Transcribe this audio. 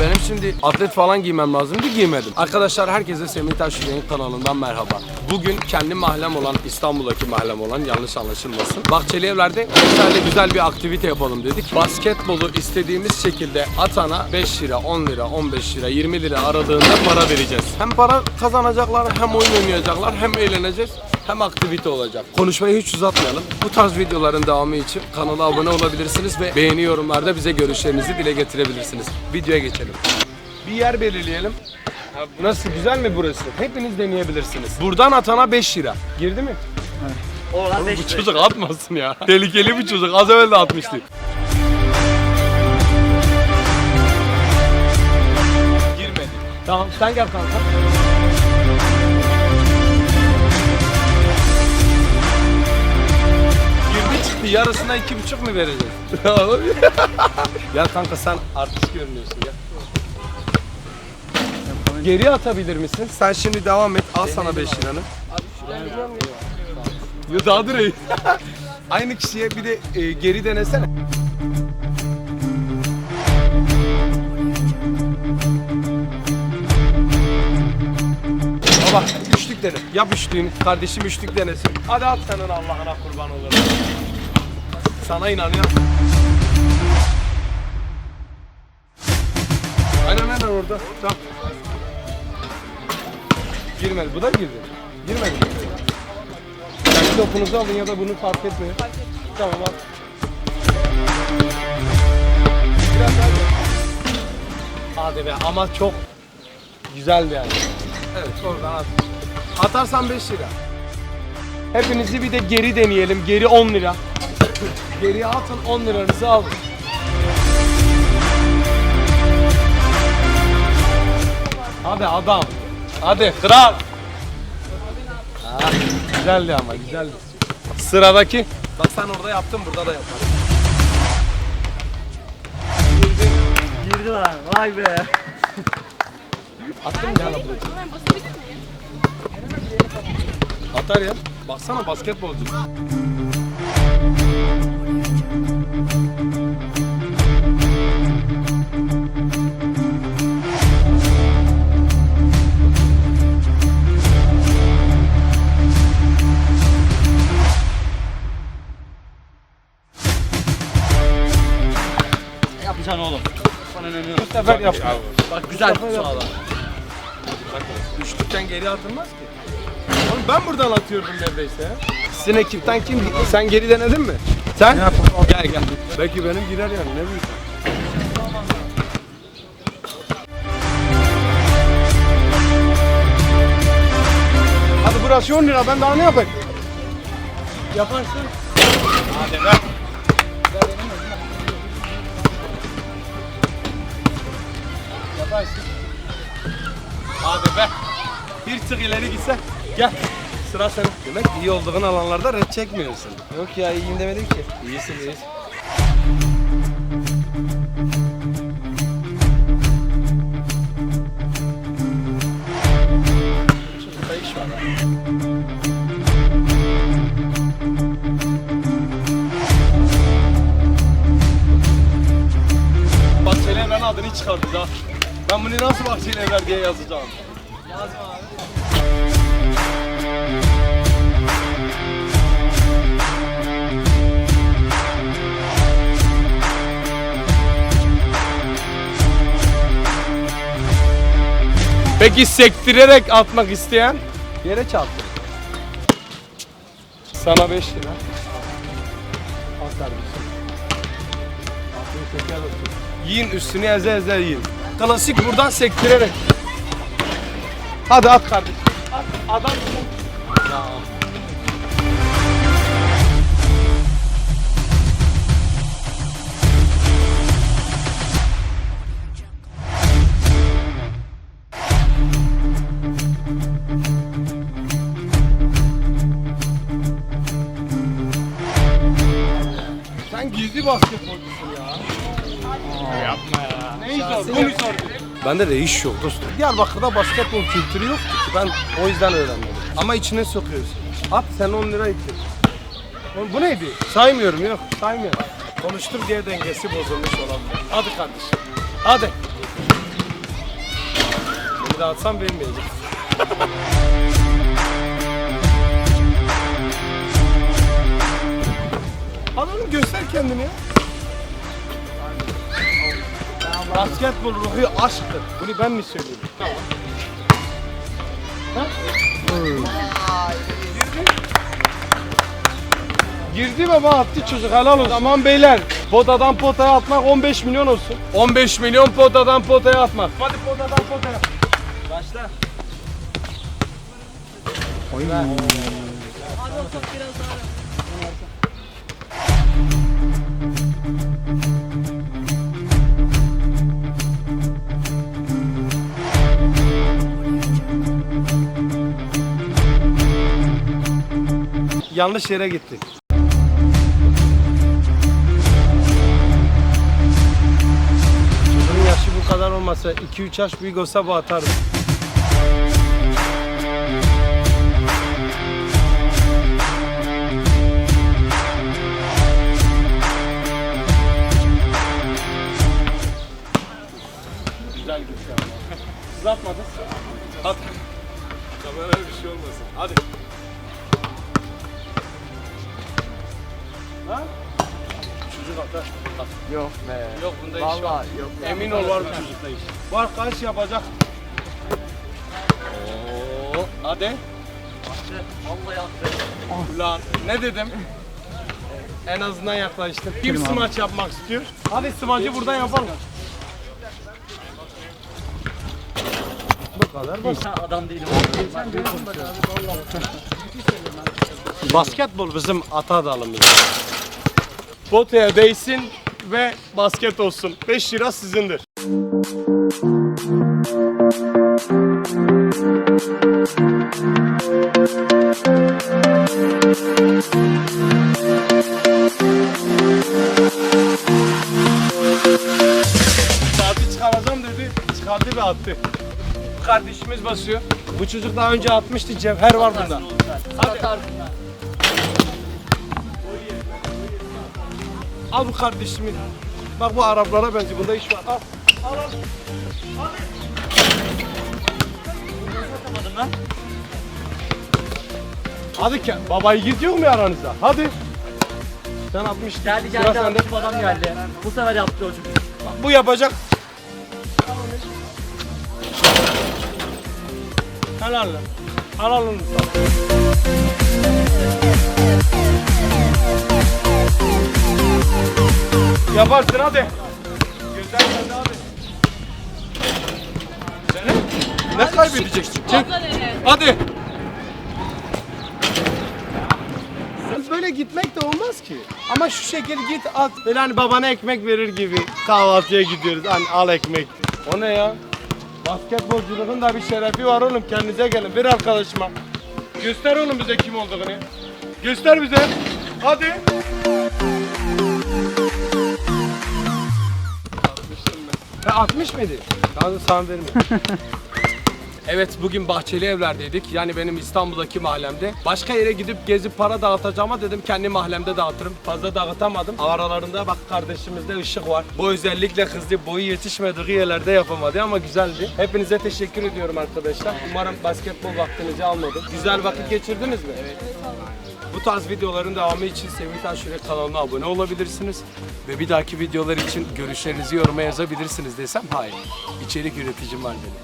Benim şimdi atlet falan giymem lazımdı giymedim. Arkadaşlar herkese Semih Taş kanalından merhaba. Bugün kendi mahallem olan İstanbul'daki mahallem olan yanlış anlaşılmasın. Bahçeli Evler'de tane güzel bir aktivite yapalım dedik. Basketbolu istediğimiz şekilde atana 5 lira, 10 lira, 15 lira, 20 lira aradığında para vereceğiz. Hem para kazanacaklar, hem oyun oynayacaklar, hem eğleneceğiz, hem aktivite olacak. Konuşmayı hiç uzatmayalım. Bu tarz videoların devamı için kanala abone olabilirsiniz ve beğeni yorumlarda bize görüşlerinizi dile getirebilirsiniz. Videoya geçelim. Bir yer belirleyelim. Nasıl güzel mi burası? Hepiniz deneyebilirsiniz. Buradan atana 5 lira. Girdi mi? Oğlan Bu çocuk atmasın ya. Tehlikeli bir çocuk. Az evvel de atmıştı. Girmedi. Tamam sen gel kanka. Yarısına iki buçuk mu vereceğiz? ya kanka sen artist görünüyorsun ya. Geri atabilir misin? Sen şimdi devam et. Al sana 5 liranı. Yo daha dur Aynı kişiye bir de e, geri denesene. Baba üçlük dene. Yap üçlüğünü. Kardeşim üçlük denesin. Hadi at senin Allah'ına kurban olurum. Sana inanıyorum. Aynen aynen orada. Tamam. Girmedi. Bu da girdi. Girmedi. Kendi topunuzu alın ya da bunu fark etmeyin. Tamam al. Biraz daha gel. Hadi be ama çok güzeldi yani. Evet oradan at. Atarsan 5 lira. Hepinizi bir de geri deneyelim. Geri 10 lira. Geriye atın 10 liranızı alın. Hadi adam. Hadi kral. Ha, güzeldi ama güzeldi. Sıradaki. Bak sen orada yaptın burada da yaparsın. Girdi lan. Vay be. Attın mı ya buraya? Atar ya. Baksana basketbolcu. Yapacaksın oğlum. Bana ne Bu sefer yap. Bak güzel sağlam. Bak üçlükten geri atılmaz ki. Oğlum ben buradan atıyordum neredeyse ya. Sizin ekipten kim? Sen geri denedin mi? Sen? Gel gel. Belki benim girer yani ne bileyim. Hadi burası 10 lira ben daha ne yapayım? Yaparsın. Hadi be. Yaparsın. Hadi be. Bir tık ileri gitse. Gel. Sıra senin. Demek iyi olduğun alanlarda red çekmiyorsun. Yok ya iyiyim demedim ki. İyisin iyisin. Bahçeli Evren adını çıkardı ha. Ben bunu nasıl Bahçeli Evler diye yazacağım? Peki sektirerek atmak isteyen yere çarptı. Sana 5 lira. Al kardeşim. Afiyet şeker olsun. Yiyin üstünü eze eze yiyin. Klasik buradan sektirerek. Hadi at kardeşim. At adam. Ya. Yapma ya. Neyi sor? Bunu sor. Bende de iş yok dostum. Diyarbakır'da basketbol kültürü yoktu ki. Ben o yüzden öğrenmedim. Ama içine sokuyorsun. At sen 10 lira itir. Oğlum Bu neydi? Saymıyorum yok. Saymıyorum. Konuştum diye dengesi bozulmuş olabilir. Hadi kardeşim. Hadi. dağıtsam vermeyeceğim. Hadi oğlum göster kendini ya. Basketbol ruhu aşktır. Bunu ben mi söylüyorum? Tamam. Ha? Girdi baba attı çocuk helal olsun. Aman beyler potadan potaya atmak 15 milyon olsun. 15 milyon potadan potaya atmak. Hadi potadan potaya. Başla. Yanlış yere gitti. Çocuğun yaşı bu kadar olmasa 2-3 yaş büyük olsa bu atardı. Yok bunda iş var. Vallahi yok. Emin ol var bu çocukta iş. Bu arkadaş yapacak. Oo, hadi. Vallahi attı. Ulan ne dedim? En azından yaklaştım. Kim smaç yapmak istiyor? Hadi smacı buradan yapalım. Bu kadar basit. Adam değilim. Ben böyle konuşuyorum. Basketbol bizim ata dalımız. Potaya değsin ve basket olsun. 5 lira sizindir. Saati çıkaracağım dedi. Çıkardı ve attı. Kardeşimiz basıyor. Bu çocuk daha önce atmıştı. Cevher var bunda. Hadi. Al bu kardeşimi. Bak bu Araplara benziyor. Bunda iş var. Al. Al al. Atamadım lan. Hadi ki babayı gidiyor mu aranızda? Hadi. Sen 60. Geldi Sıra geldi sende. abi. adam geldi. Bu sefer yaptı çocuk. Bak, Bu yapacak. Helal lan. Helal olsun sana. Yaparsın hadi. Güzel hadi hadi. Seni ne kaybedeceksin? Çek. Hadi. Böyle gitmek de olmaz ki. Ama şu şekil git at. Böyle hani babana ekmek verir gibi. Kahvaltıya gidiyoruz. Hani al ekmek. O ne ya? Basketbolculuğun da bir şerefi var oğlum. Kendinize gelin. Bir arkadaşıma. Göster oğlum bize kim olduğunu. Göster bize. Hadi. Ha, 60 mıydı? Ben de sana vermiyorum. Evet bugün Bahçeli Evler'deydik. Yani benim İstanbul'daki mahallemde. Başka yere gidip gezip para dağıtacağıma dedim kendi mahallemde dağıtırım. Fazla dağıtamadım. Aralarında bak kardeşimizde ışık var. Bu özellikle kızdı boyu yetişmediği yerlerde yapamadı ama güzeldi. Hepinize teşekkür ediyorum arkadaşlar. Umarım basketbol vaktinizi almadım. Güzel vakit geçirdiniz mi? Evet. Bu tarz videoların devamı için Semih Taşyürek kanalına abone olabilirsiniz. Ve bir dahaki videolar için görüşlerinizi yoruma yazabilirsiniz desem hayır. İçerik üreticim var benim.